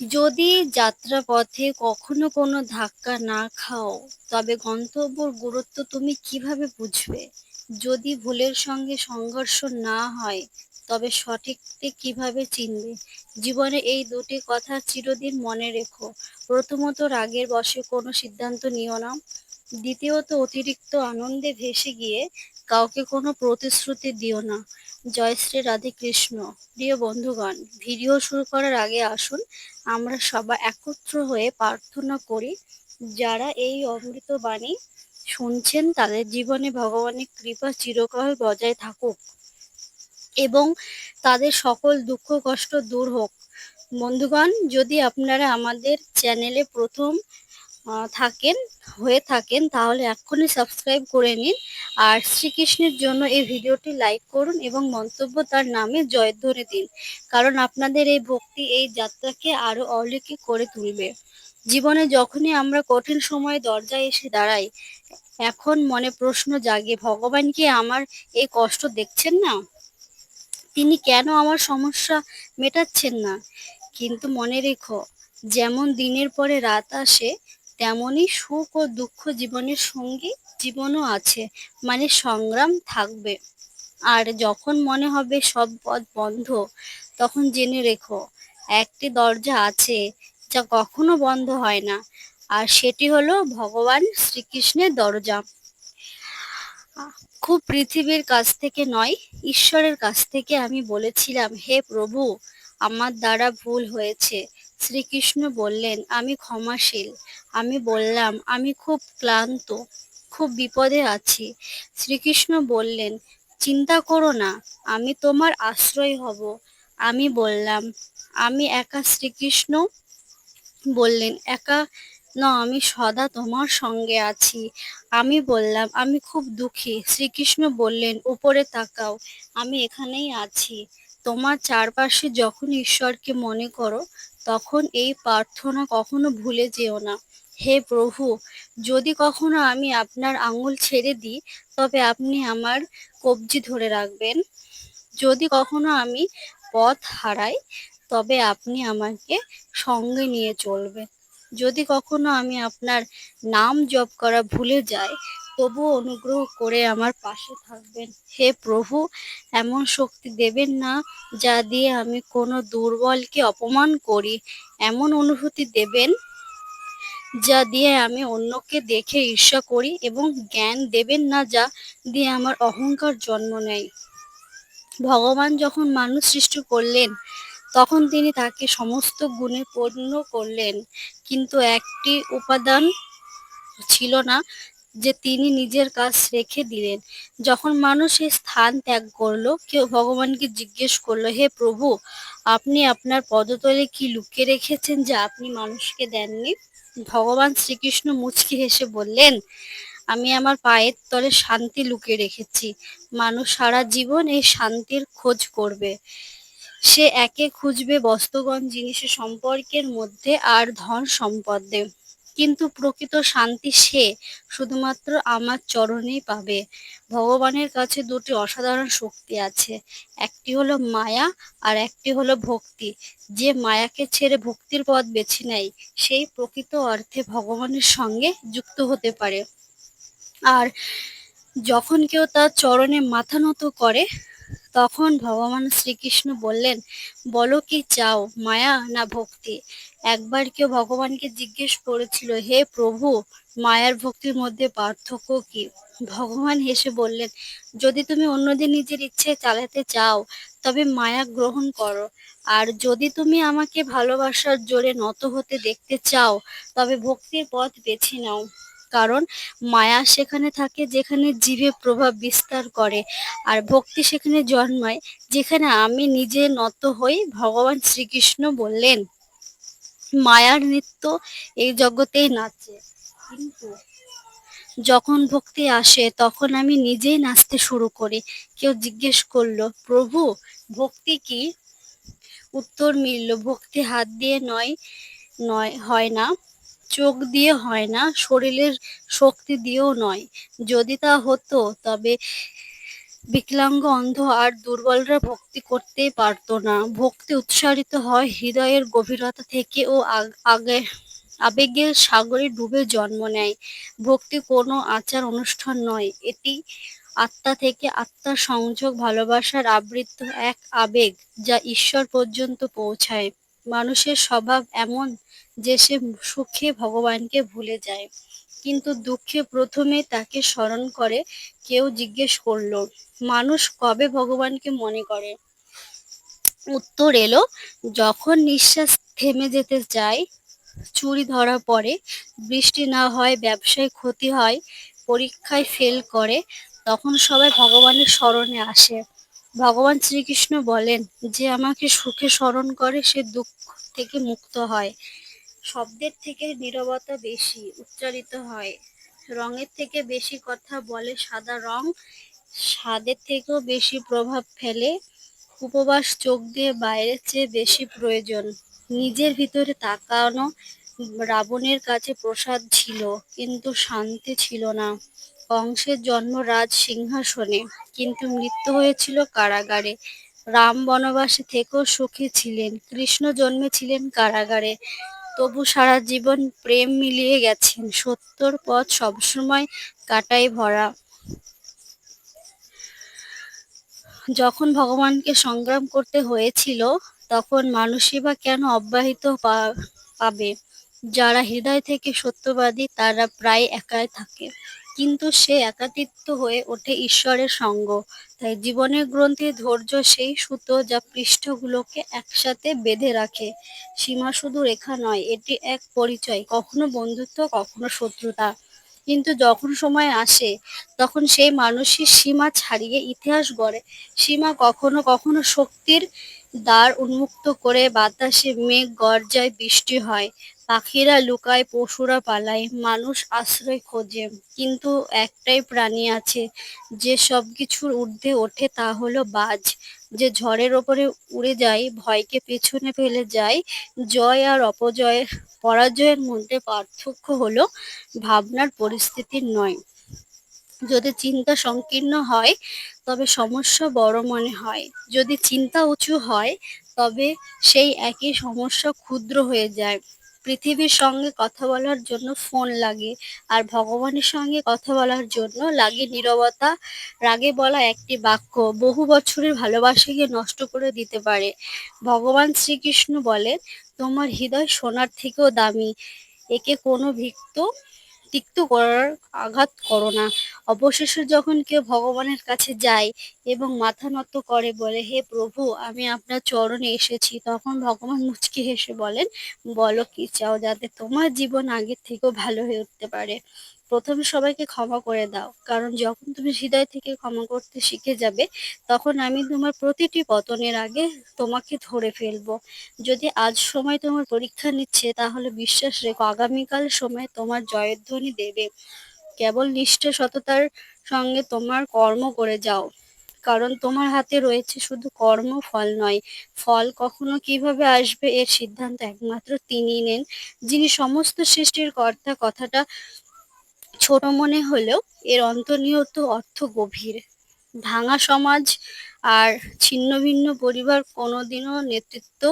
যদি যাত্রাপথে কখনো কোনো ধাক্কা না খাও, তবে গন্তব্যর গুরুত্ব তুমি কীভাবে বুঝবে? যদি ভুলের সঙ্গে সংঘর্ষ না হয়, তবে সঠিকটি কীভাবে চিনবে? জীবনে এই দুটি কথা চিরদিন মনে রেখো। প্রথমত, রাগের বশে কোনো সিদ্ধান্ত নিও না। দ্বিতীয়ত, অতিরিক্ত আনন্দে ভেসে গিয়ে কাউকে কোনো প্রতিশ্রুতি দিও না। জয় শ্রী রাধে কৃষ্ণ। প্রিয় বন্ধুগণ, ভিডিও শুরু করার আগে আসুন, আমরা সবাই একত্র হয়ে প্রার্থনা করি, যারা এই অমৃত বাণী শুনছেন তাদের জীবনে ভগবানের কৃপা চিরকাল বজায় থাকুক এবং তাদের সকল দুঃখ, কষ্ট দূর হোক। বন্ধুগণ, যদি আপনারা আমাদের চ্যানেলে প্রথম থাকেন, হয়ে থাকেন, তাহলে এক্ষুনি সাবস্ক্রাইব করে নিন। আর শ্রীকৃষ্ণের জন্য এই ভিডিওটি লাইক করুন এবং মন্তব্য তার নামে জয় ধরে দিন। কারণ আপনাদের এই ভক্তি, এই যাত্রাকে আরও অলৌকিক করে তুলবে। জীবনে যখনই আমরা কঠিন সময়ে দরজায় এসে দাঁড়াই, এখন মনে প্রশ্ন জাগে, ভগবান কি আমার এই কষ্ট দেখছেন না? তিনি কেন আমার সমস্যা মেটাচ্ছেন না? কিন্তু মনে রেখো, যেমন দিনের পরে রাত আসে তেমনই সুখ ও দুঃখ জীবনের সঙ্গী জীবনও আছে মানে সংগ্রাম থাকবে। আর যখন মনে হবে সব পথ বন্ধ, তখন জেনে রেখো, একটি দরজা আছে যা কখনো বন্ধ হয় না, আর সেটি হলো ভগবান শ্রীকৃষ্ণের দরজা। খুব পৃথিবীর কাছ থেকে নয়, ঈশ্বরের কাছ থেকে আমি বলেছিলাম, হে প্রভু, আমার দ্বারা ভুল হয়েছে। শ্রীকৃষ্ণ বললেন, আমি ক্ষমাশীল। আমি বললাম, আমি খুব ক্লান্ত, খুব বিপদে আছি। শ্রীকৃষ্ণ বললেন, চিন্তা করো না, আমি তোমার আশ্রয় হব। আমি বললাম, আমি একা শ্রীকৃষ্ণ? বললেন, একা না, আমি সদা তোমার সঙ্গে আছি। আমি বললাম, আমি খুব দুঃখী। শ্রীকৃষ্ণ বললেন, উপরে তাকাও, আমি এখানেই আছি। তোমার চারপাশে যখন ঈশ্বরকে মনে করো, তখন এই প্রার্থনা কখনো ভুলে যেও না। হে প্রভু, যদি কখনো আমি আপনার আঙুল ছেড়ে দিই, তবে আপনি আমার কবজি ধরে রাখবেন। যদি কখনো আমি পথ হারাই, তবে আপনি আমাকে সঙ্গে নিয়ে চলবেন। যদি কখনো আমি আপনার নাম জপ করা ভুলে যাই তবু অনুগ্রহ করে আমার পাশে থাকবেন। হে প্রভু, এমন শক্তি দেবেন না যা দিয়ে আমি কোনো দুর্বলকে অপমান করি। এমন অনুভূতি দেবেন যা দিয়ে আমি অন্যকে দেখে ঈর্ষা করি এবং জ্ঞান দেবেন না যা দিয়ে আমার অহংকার জন্ম নেয়। ভগবান যখন মানুষ সৃষ্টি করলেন, তখন তিনি তাকে সমস্ত গুণে পূর্ণ করলেন। কিন্তু একটি উপাদান ছিল না যে তিনি নিজের কাজ রেখে দিলেন। যখন মানুষ এই স্থান ত্যাগ করল, কেউ ভগবানকে জিজ্ঞেস করল, হে প্রভু, আপনি আপনার পদতলে কি লুকিয়ে রেখেছেন যা আপনি মানুষকে দেননি? ভগবান শ্রীকৃষ্ণ মুচকি হেসে বললেন, আমি আমার পায়ের তলে শান্তি লুকিয়ে রেখেছি। মানুষ সারা জীবন এই শান্তির খোঁজ করবে। সে একে খুঁজবে বস্তুগণ জিনিসের সম্পর্কের মধ্যে আর ধন সম্পদে। কিন্তু প্রকৃত শান্তি সে শুধুমাত্র আমার চরণেই পাবে। ভগবানের কাছে দুটি অসাধারণ শক্তি আছে। একটি হলো মায়া আর একটি হলো ভক্তি। যে মায়াকে ছেড়ে ভক্তির পথ বেছে নেয়, সেই প্রকৃত অর্থে ভগবানের সঙ্গে যুক্ত হতে পারে। আর যখন কেউ তার চরণে মাথা নত করে, তখন ভগবান শ্রীকৃষ্ণ বললেন, বলো কি চাও, মায়া না ভক্তি? একবার কেউ ভগবানকে জিজ্ঞেস করেছিল, হে প্রভু, মায়ার ভক্তির মধ্যে পার্থক্য কি? ভগবান হেসে বললেন, যদি তুমি অন্যদের নিজের ইচ্ছে চালাতে চাও, তবে মায়া গ্রহণ করো। আর যদি তুমি আমাকে ভালোবাসার জোরে নত হতে দেখতে চাও, তবে ভক্তির পথ বেছে নাও। কারণ মায়া সেখানে থাকে যেখানে জীবে প্রভাব বিস্তার করে, আর ভক্তি সেখানে জন্মায় যেখানে আমি নিজে নত হই, ভগবান শ্রীকৃষ্ণ বললেন। মায়ার নৃত্য এই জগতেই নাচে। কিন্তু যখন ভক্তি আসে, তখন আমি নিজেই নাচতে শুরু করি। কেউ জিজ্ঞেস করল, প্রভু, ভক্তি কি? উত্তর মিলল, ভক্তি হাত দিয়ে নয় নয়, হয় না। চোখ দিয়ে হয় না, শরীরের শক্তি দিয়েও নয়। যদি তা হতো, তবে বিকলাঙ্গ, অন্ধ আর দুর্বলরা ভক্তি করতেই পারত না। ভক্তি উৎসারিত হয় হৃদয়ের গভীরতা থেকে ও আগে, আবেগের সাগরে ডুবে জন্ম নেয়। ভক্তি কোনো আচার অনুষ্ঠান নয়, এটি আত্মা থেকে আত্মার সংযোগ, ভালোবাসার আবৃত্ত এক আবেগ যা ঈশ্বর পর্যন্ত পৌঁছায়। মানুষের স্বভাব এমন যে সে সুখে ভগবানকে ভুলে যায়। কিন্তু দুঃখে প্রথমে তাকে স্মরণ করে কেউ জিজ্ঞেস করল, মানুষ কবে ভগবানকে মনে করে? উত্তর এলো, যখন নিঃশ্বাস থেমে যেতে যায় চুরি ধরা পড়ে বৃষ্টি না হয়, ব্যবসায় ক্ষতি হয়, পরীক্ষায় ফেল করে, তখন সবাই ভগবানের স্মরণে আসে। ভগবান শ্রীকৃষ্ণ বলেন, যে আমাকে সুখে স্মরণ করে, সে দুঃখ থেকে মুক্ত হয়। শব্দের থেকে নীরবতা বেশি উচ্চারিত হয়। রঙের থেকে বেশি কথা বলে সাদা রং, স্বাদের থেকেও বেশি প্রভাব ফেলে। উপবাস চোখ দিয়ে বাইরের চেয়ে বেশি প্রয়োজন। নিজের ভিতরে তাকানো রাবণের কাছে প্রসাদ ছিল, কিন্তু শান্তি ছিল না। কংসের জন্ম রাজ সিংহাসনে, কিন্তু মৃত্যু হয়েছিল কারাগারে। রাম বনবাসে থেকেও সুখী ছিলেন। কৃষ্ণ জন্মেছিলেন কারাগারে। তবু সারা জীবন প্রেম মিলিয়ে গেছেন। সত্যর পথ সবসময় কাটাই ভরা। যখন ভগবানকে সংগ্রাম করতে হয়েছিল, তখন মানুষই বা কেন অব্যাহত পাবে? যারা হৃদয় থেকে সত্যবাদী, তারা প্রায় একাই থাকে। কিন্তু সে একাতিত্ব হয়ে ওঠে ঈশ্বরের সঙ্গ। তাই জীবনের গ্রন্থে ধৈর্য সেই সুতো যা পৃষ্ঠগুলোকে একসাথে বেঁধে রাখে। সীমা শুধু রেখা নয়, এটি এক পরিচয়, কখনো বন্ধুত্ব, কখনো শত্রুতা। কিন্তু যখন সময় আসে, তখন সেই মানুষই সীমা ছাড়িয়ে ইতিহাস গড়ে। সীমা কখনো কখনো শক্তির দ্বার উন্মুক্ত করে বাতাসে মেঘ গর্জায় বৃষ্টি হয়। পাখিরা লুকায়, পশুরা পালায়, মানুষ আশ্রয় খোঁজে। কিন্তু একটাই প্রাণী আছে, যে সব কিছুর ঊর্ধ্বে ওঠে তা হলো বাজ। যে ঝড়ের ওপরে উড়ে যায়, ভয়কে পেছনে ফেলে যায়, জয় আর অপজয়ের পরাজয়ের মধ্যে পার্থক্য হলো ভাবনার পরিস্থিতির নয়। যদি চিন্তা সংকীর্ণ হয়, তবে সমস্যা বড় মনে হয়। যদি চিন্তা উঁচু হয়, তবে সেই একই সমস্যা ক্ষুদ্র হয়ে যায়। পৃথিবীর সঙ্গে কথা বলার জন্য ফোন লাগে আর ভগবানের সঙ্গে কথা বলার জন্য লাগে নীরবতা। রাগে বলা একটি বাক্য, বহু বছরের ভালোবাসাকে নষ্ট করে দিতে পারে। ভগবান শ্রীকৃষ্ণ বলেন, তোমার হৃদয় সোনার থেকেও দামি, একে কোনো ভিক্ত তিক্ত করার আঘাত করো না। অবশেষে যখন কেউ ভগবানের কাছে যায় এবং মাথা নত করে বলে, হে প্রভু, আমি আপনার চরণে এসেছি। তখন ভগবান মুচকি হেসে বলেন, বলো কি চাও যাতে তোমার জীবন আগের থেকেও ভালো হয়ে উঠতে পারে। প্রথমে সবাইকে ক্ষমা করে দাও। কারণ যখন তুমি হৃদয় থেকে ক্ষমা করতে শিখে যাবে, তখন আমি তোমার প্রতিটি পতনের আগে তোমাকে ধরে ফেলব। যদি আজ সময় তোমার পরীক্ষা নিচ্ছে, তাহলে বিশ্বাস রেখো, আগামীকাল সময় তোমার জয়ধ্বনি দেবে। কেবল নিষ্ঠা সততার সঙ্গে তোমার কর্ম করে যাও। কারণ তোমার হাতে রয়েছে শুধু কর্ম, ফল নয়। ফল কখনো কীভাবে আসবে এর সিদ্ধান্ত একমাত্র তিনিই নেন, যিনি সমস্ত সৃষ্টির কর্তা, কথাটা ছোট মনে হলেও এর অন্তর্নিহিত অর্থ গভীর। ভাঙা সমাজ আর ছিন্ন ভিন্ন পরিবার কোনোদিনও নেতৃত্ব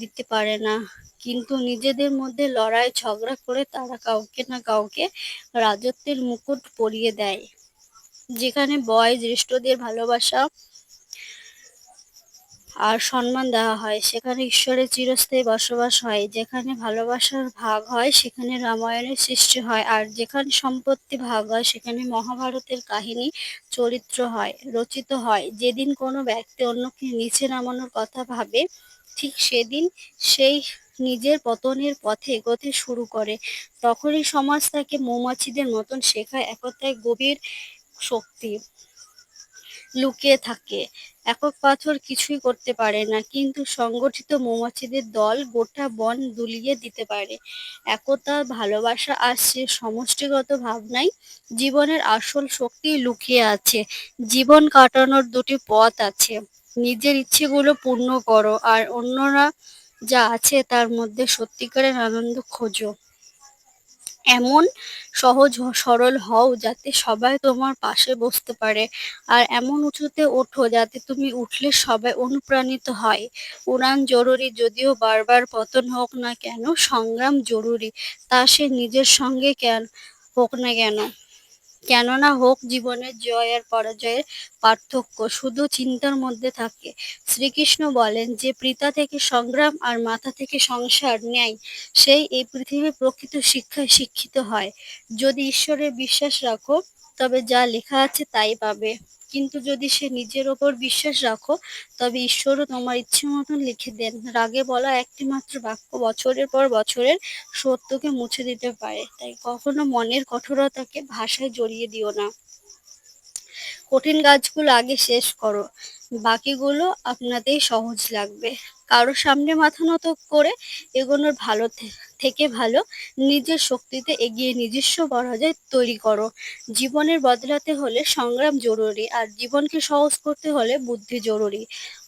দিতে পারে না। কিন্তু নিজেদের মধ্যে লড়াই, ঝগড়া করে তারা কাউকে না কাউকে রাজত্বের মুকুট পরিয়ে দেয়। যেখানে বয়, জ্যেষ্ঠদের ভালোবাসা আর সম্মান দেওয়া হয়। সেখানে ঈশ্বরের চিরস্থায়ী বসবাস হয়। যেখানে ভালোবাসার ভাগ হয়, সেখানে রামায়ণের সৃষ্টি হয়। আর যেখানে সম্পত্তি ভাগ হয়, সেখানে মহাভারতের কাহিনী চরিত্র হয়, রচিত হয়। যেদিন কোনো ব্যক্তি অন্যকে নিচে নামানোর কথা ভাবে, ঠিক সেদিন সেই নিজের পতনের পথে এগোতে শুরু করে। তখনই সমাজ তাকে মৌমাছিদের মতন শেখায়, একতায় গভীর শক্তি। লুকিয়ে থাকে। একক পাথর কিছুই করতে পারে না, কিন্তু সংগঠিত মৌমাছিদের দল গোটা বন দুলিয়ে দিতে পারে। একতা ভালোবাসা সে সমষ্টিগত ভাবনাই জীবনের আসল শক্তি লুকিয়ে আছে। জীবন কাটানোর দুটি পথ আছে। নিজের ইচ্ছেগুলো পূর্ণ করো আর অন্যরা যা আছে তার মধ্যে সত্যিকারের আনন্দ খোঁজো। এমন সহজ সরল হও যাতে সবাই তোমার পাশে বসতে পারে। আর এমন উঁচুতে ওঠো যাতে তুমি উঠলে সবাই অনুপ্রাণিত হয়। উড়ান জরুরি, যদিও বারবার পতন হোক না কেন, সংগ্রাম জরুরি। তা সে নিজের সঙ্গে কেন, হোক না কেন। কেননা হোক জীবনের জয় আর পরাজয়ের পার্থক্য, শুধু চিন্তার মধ্যে থাকে। শ্রীকৃষ্ণ বলেন যে, পিতা থেকে সংগ্রাম আর মাথা থেকে সংসার নেয় সেই এই পৃথিবীর প্রকৃত শিক্ষায় শিক্ষিত হয়। যদি ঈশ্বরে বিশ্বাস রাখো, তবে যা লেখা আছে তাই পাবে। কিন্তু যদি সে নিজের ওপর বিশ্বাস রাখো, তবে ঈশ্বরও তোমার ইচ্ছে মতন লিখে দেন। রাগে বলা একটি মাত্র বাক্য বছরের পর বছরের সত্যকে মুছে দিতে পারে। তাই কখনো মনের কঠোরতাকে ভাষায় জড়িয়ে দিও না। কঠিন কাজগুলো আগে শেষ করো। বাকিগুলো আপনাতেই সহজ লাগবে। কারও সামনে মাথা নত করে এগোনোর ভালো থেকে ভালো, নিজের শক্তিতে এগিয়ে নিজস্ব পরাজয় তৈরি করো। জীবনের বদলাতে হলে সংগ্রাম জরুরি আর জীবনকে সহজ করতে হলে বুদ্ধি জরুরি।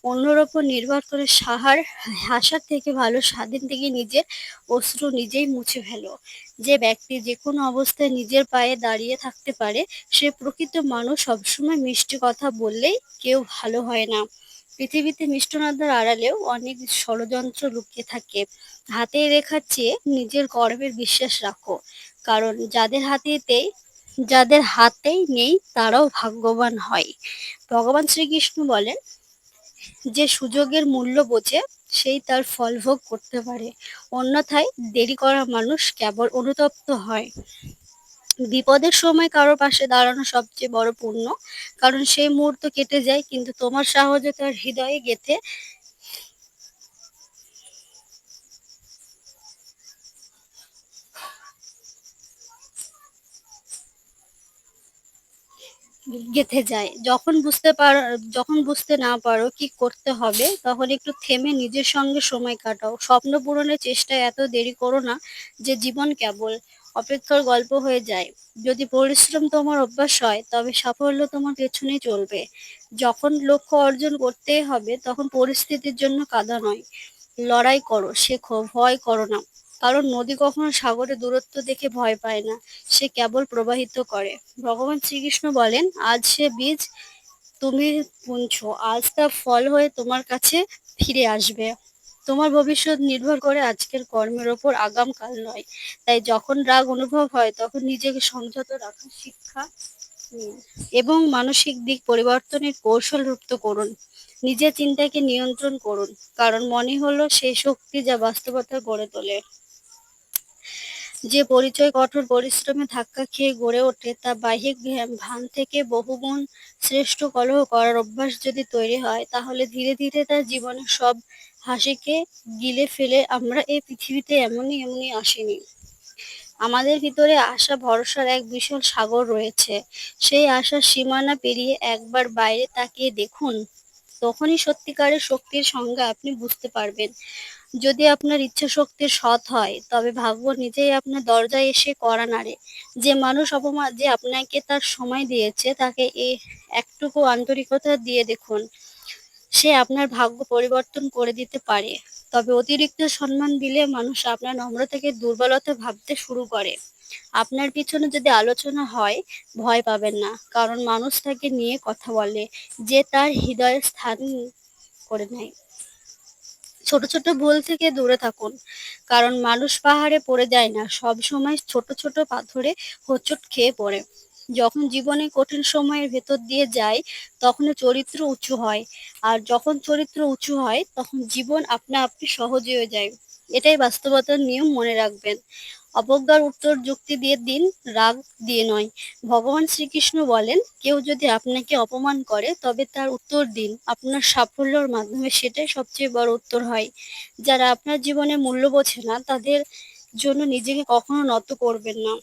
অন্যের ওপর নির্ভর করে সাহার, হাসার থেকে ভালো, স্বাধীন থেকে নিজের অশ্রু নিজেই মুছে ফেলো। যে ব্যক্তি যে কোনো অবস্থায় নিজের পায়ে দাঁড়িয়ে থাকতে পারে, সে প্রকৃত মানুষ সবসময় মিষ্টি কথা বললেই কেউ ভালো হয় না। পৃথিবীতে মিষ্টনাদার আড়ালেও অনেক ষড়যন্ত্র লুকিয়ে থাকে। হাতে রেখার চেয়ে নিজের গর্বের বিশ্বাস রাখো। কারণ যাদের হাতেতেই যাদের হাতেই নেই, তারাও ভাগ্যবান হয়। ভগবান শ্রীকৃষ্ণ বলেন, যে সুযোগের মূল্য বোঝে, সেই তার ফল ভোগ করতে পারে। অন্যথায় দেরি করা মানুষ কেবল অনুতপ্ত হয়। বিপদের সময় কারও পাশে দাঁড়ানো সবচেয়ে বড় পুণ্য। কারণ সেই মুহূর্ত কেটে যায়, কিন্তু তোমার সাহসে তার হৃদয়ে গেথে গেঁথে যায়। যখন বুঝতে পারো, যখন বুঝতে না পারো কি করতে হবে, তখন একটু থেমে নিজের সঙ্গে সময় কাটাও। স্বপ্ন পূরণের চেষ্টায় এত দেরি করো না যে জীবন কেবল অপেক্ষার গল্প হয়ে যায়। যদি পরিশ্রম তোমার অভ্যাস হয়, তবে সাফল্য তোমার পেছনেই চলবে। যখন লক্ষ্য অর্জন করতেই হবে, তখন পরিস্থিতির জন্য কাদা নয়। লড়াই করো, শেখো, ভয় করো না। কারণ নদী কখনো সাগরে দূরত্ব দেখে ভয় পায় না, সে কেবল প্রবাহিত করে। ভগবান শ্রীকৃষ্ণ বলেন, আজ সে বীজ তুমি বুনছো, আজ তা ফল হয়ে তোমার কাছে ফিরে আসবে। তোমার ভবিষ্যৎ নির্ভর করে আজকের কর্মের ওপর আগাম কাল নয়। তাই যখন রাগ অনুভব হয়, তখন নিজেকে সংযত রাখার শিক্ষা এবং মানসিক দিক পরিবর্তনের কৌশল রপ্ত করুন। নিজের চিন্তাকে নিয়ন্ত্রণ করুন, কারণ মনে হলো সেই শক্তি যা বাস্তবতা গড়ে তোলে। যে পরিচয় কঠোর পরিশ্রমে ধাক্কা খেয়ে গড়ে ওঠে, তা বাহ্যিক ভান থেকে বহুগুণ শ্রেষ্ঠ কলহ করার অভ্যাস যদি তৈরি হয়, তাহলে ধীরে ধীরে তার জীবনের সব হাসিকে গিলে ফেলে আমরা এই পৃথিবীতে এমনই এমনই আসিনি। আমাদের ভিতরে আশা ভরসার এক বিশাল সাগর রয়েছে। সেই আশার সীমানা পেরিয়ে একবার বাইরে তাকিয়ে দেখুন, তখনই সত্যিকারের শক্তির সংজ্ঞা আপনি বুঝতে পারবেন। যদি আপনার ইচ্ছা শক্তি সৎ হয়, তবে ভাগ্য নিজেই আপনার দরজায় এসে কড়া নাড়ে। যে মানুষ অপমান যে আপনাকে তার সময় দিয়েছে, তাকে এ একটুকু আন্তরিকতা দিয়ে দেখুন। সে আপনার ভাগ্য পরিবর্তন করে দিতে পারে। তবে অতিরিক্ত সম্মান দিলে মানুষ আপনার নম্রতাকে দুর্বলতা ভাবতে শুরু করে। আপনার পিছনে যদি আলোচনা হয়, ভয় পাবেন না। কারণ মানুষ তাকে নিয়ে কথা বলে, যে তার হৃদয়ে স্থান করে নেয়। ছোট ছোট ভুল থেকে দূরে থাকুন। কারণ মানুষ পাহাড়ে পড়ে যায় না সব সময় ছোট ছোট পাথরে হোঁচট খেয়ে পড়ে। যখন জীবনে কঠিন সময়ের ভেতর দিয়ে যায় তখন চরিত্র উঁচু হয়। আর যখন চরিত্র উঁচু হয়, তখন জীবন আপনা আপনি সহজ হয়ে যায়। এটাই বাস্তবতার নিয়ম মনে রাখবেন। অবজ্ঞার উত্তর যুক্তি দিয়ে দিন, রাগ দিয়ে নয়। ভগবান শ্রীকৃষ্ণ বলেন, কেউ যদি আপনাকে অপমান করে, তবে তার উত্তর দিন। আপনার সাফল্যর মাধ্যমে সেটাই সবচেয়ে বড় উত্তর হয়। যারা আপনার জীবনে মূল্য বোঝে না, তাদের জন্য নিজেকে কখনো নত করবেন না।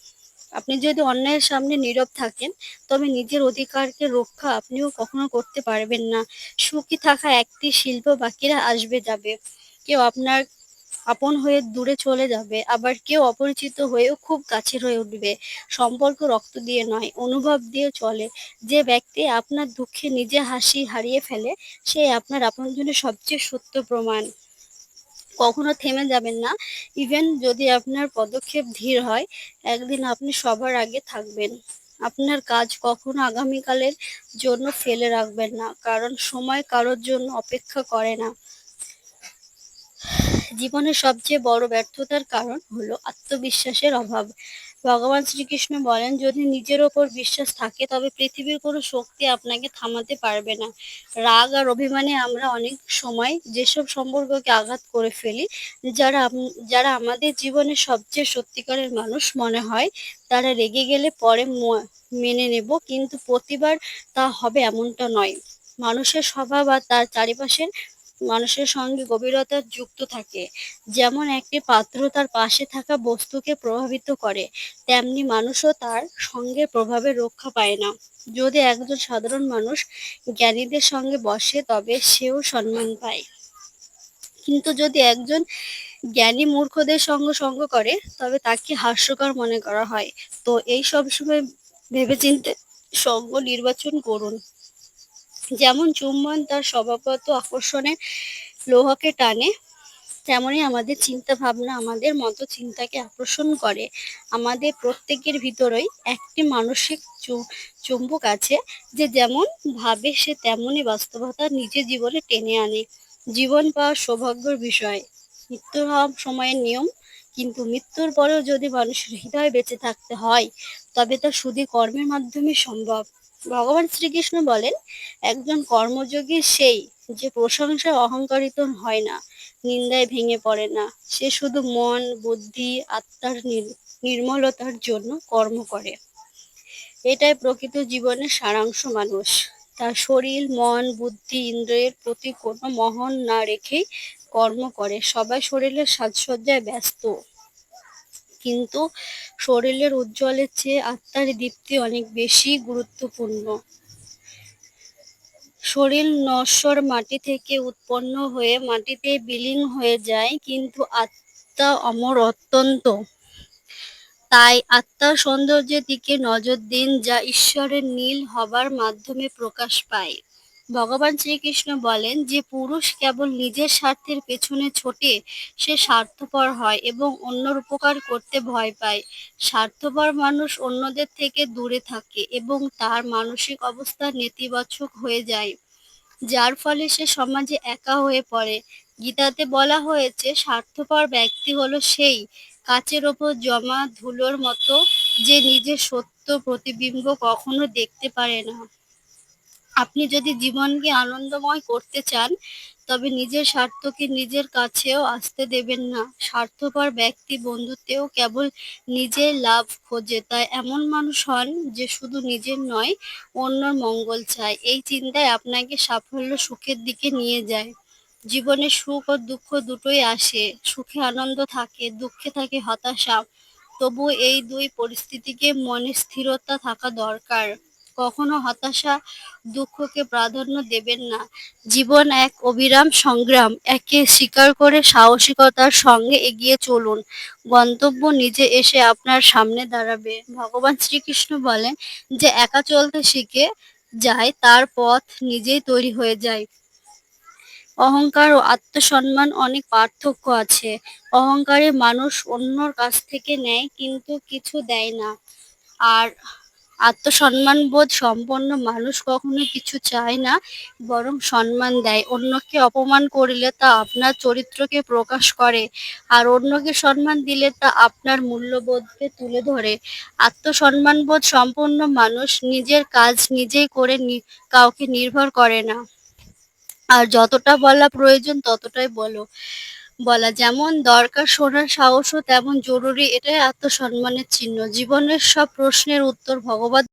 আপনি যদি অন্যায়ের সামনে নীরব থাকেন, তবে নিজের অধিকারকে রক্ষা আপনিও কখনো করতে পারবেন না। সুখী থাকা একটি শিল্প বাকিরা আসবে যাবে। কেউ আপনার আপন হয়ে দূরে চলে যাবে, আবার কেউ অপরিচিত হয়েও খুব কাছের হয়ে উঠবে। সম্পর্ক রক্ত দিয়ে নয়, অনুভব দিয়ে চলে। যে ব্যক্তি আপনার দুঃখে নিজে হাসি হারিয়ে ফেলে, সে আপনার আপনজনের সবচেয়ে সত্য প্রমাণ। কখনো থেমে যাবেন না। ইভেন যদি আপনার পদক্ষেপ ধীর হয়, একদিন আপনি সবার আগে থাকবেন। আপনার কাজ কখনো আগামীকালের জন্য ফেলে রাখবেন না, কারণ সময় কারোর জন্য অপেক্ষা করে না। জীবনের সবচেয়ে বড় ব্যর্থতার কারণ হলো আত্মবিশ্বাসের অভাব। ভগবান শ্রীকৃষ্ণ বলেন, যদি নিজের ওপর বিশ্বাস থাকে, তবে পৃথিবীর কোনো শক্তি আপনাকে থামাতে পারবে না। রাগ আর অভিমানে আমরা অনেক সময় যেসব সম্পর্ককে আঘাত করে ফেলি, যারা যারা আমাদের জীবনে সবচেয়ে সত্যিকারের মানুষ মনে হয়, তারা রেগে গেলে পরে মেনে নেব, কিন্তু প্রতিবার তা হবে এমনটা নয়। মানুষের স্বভাব আর তার চারিপাশের মানুষের সঙ্গে গভীরতা যুক্ত থাকে। যেমন একটি পাত্র তার পাশে থাকা বস্তুকে প্রভাবিত করে, তেমনি মানুষও তার সঙ্গে প্রভাবে রক্ষা পায় না। যদি একজন সাধারণ মানুষ জ্ঞানীদের সঙ্গে বসে, তবে সেও সম্মান পায়। কিন্তু যদি একজন জ্ঞানী মূর্খদের সঙ্গ সঙ্গ করে, তবে তাকে হাস্যকর মনে করা হয়। তো এই সব সময় ভেবেচিন্তে সঙ্গ নির্বাচন করুন। যেমন চুম্বন তার স্বভাবগত আকর্ষণে লোহাকে টানে তেমনই আমাদের চিন্তা ভাবনা আমাদের মতো চিন্তাকে আকর্ষণ করে। আমাদের প্রত্যেকের ভিতরেই একটি মানসিক চুম্বক আছে যে যেমন ভাবে সে তেমনই বাস্তবতা নিজের জীবনে টেনে আনে। জীবন পাওয়া সৌভাগ্যের বিষয়। মৃত্যু হওয়া সময়ের নিয়ম, কিন্তু মৃত্যুর পরেও যদি মানুষের হৃদয়ে বেঁচে থাকতে হয়, তবে তা শুধু কর্মের মাধ্যমে সম্ভব। ভগবান শ্রীকৃষ্ণ বলেন, একজন কর্মযোগী সেই যে প্রশংসায় অহংকারিত হয় না, নিন্দায় ভেঙে পড়ে না। সে শুধু মন, বুদ্ধি, আত্মার নির্মলতার জন্য কর্ম করে। এটাই প্রকৃত জীবনের সারাংশ মানুষ। তার শরীর, মন, বুদ্ধি, ইন্দ্রিয়ের প্রতি কোনো মহন না রেখেই কর্ম করে। সবাই শরীরের সাজসজ্জায় ব্যস্ত। কিন্তু শরীরের উজ্জ্বলের চেয়ে আত্মার দীপ্তি অনেক বেশি গুরুত্বপূর্ণ। শরীর নশ্বর মাটি থেকে উৎপন্ন হয়ে মাটিতে বিলীন হয়ে যায়, কিন্তু আত্মা অমর অত্যন্ত। তাই আত্মার সৌন্দর্যের দিকে নজর দিন, যা ঈশ্বরের নীল হবার মাধ্যমে প্রকাশ পায়। ভগবান শ্রীকৃষ্ণ বলেন যে পুরুষ কেবল নিজের স্বার্থের পেছনে ছোটে, সে স্বার্থপর হয় এবং অন্যর উপকার করতে ভয় পায়। স্বার্থপর মানুষ অন্যদের থেকে দূরে থাকে এবং তার মানসিক অবস্থা নেতিবাচক হয়ে যায়। যার ফলে সে সমাজে একা হয়ে পড়ে। গীতাতে বলা হয়েছে, স্বার্থপর ব্যক্তি হলো সেই কাচের ওপর জমা ধুলোর মতো যে নিজের সত্য প্রতিবিম্ব কখনো দেখতে পারে না। আপনি যদি জীবনকে আনন্দময় করতে চান, তবে নিজের স্বার্থকে নিজের কাছেও আসতে দেবেন না। স্বার্থপর ব্যক্তি বন্ধুত্বেও কেবল নিজের লাভ খোঁজে। তাই এমন মানুষ হন যে শুধু নিজের নয়, অন্যর মঙ্গল চায়। এই চিন্তায় আপনাকে সাফল্য সুখের দিকে নিয়ে যায়। জীবনে সুখ ও দুঃখ দুটোই আসে। সুখে আনন্দ থাকে, দুঃখে থাকে হতাশা। তবু এই দুই পরিস্থিতিকে মনে স্থিরতা থাকা দরকার। কখনো হতাশা, দুঃখকে প্রাধান্য দেবেন না। জীবন এক অবিরাম সংগ্রাম, একে স্বীকার করে সাহসিকতার সঙ্গে এগিয়ে চলুন। গন্তব্য নিজে এসে আপনার সামনে দাঁড়াবে। ভগবান শ্রীকৃষ্ণ বলেন যে, একা চলতে শিখে যায়, তার পথ নিজেই তৈরি হয়ে যায়। অহংকার ও আত্মসম্মান অনেক পার্থক্য আছে। অহংকারে মানুষ অন্যর কাছ থেকে নেয়, কিন্তু কিছু দেয় না। আর আত্মসম্মান বোধ সম্পন্ন মানুষ কখনো কিছু চায় না, বরং সম্মান দেয়। অন্যকে অপমান করলে তা আপনার চরিত্রকে প্রকাশ করে, আর অন্যকে সম্মান দিলে তা আপনার মূল্যবোধকে তুলে ধরে। আত্মসম্মানবোধ সম্পন্ন মানুষ নিজের কাজ নিজেই করে কাউকে নির্ভর করে না। আর যতটা বলা প্রয়োজন ততটাই বলো। বলা, যেমন দরকার শোনার সাহসও তেমন জরুরি, এটাই আত্মসম্মানের চিহ্ন। জীবনের সব প্রশ্নের উত্তর ভগবত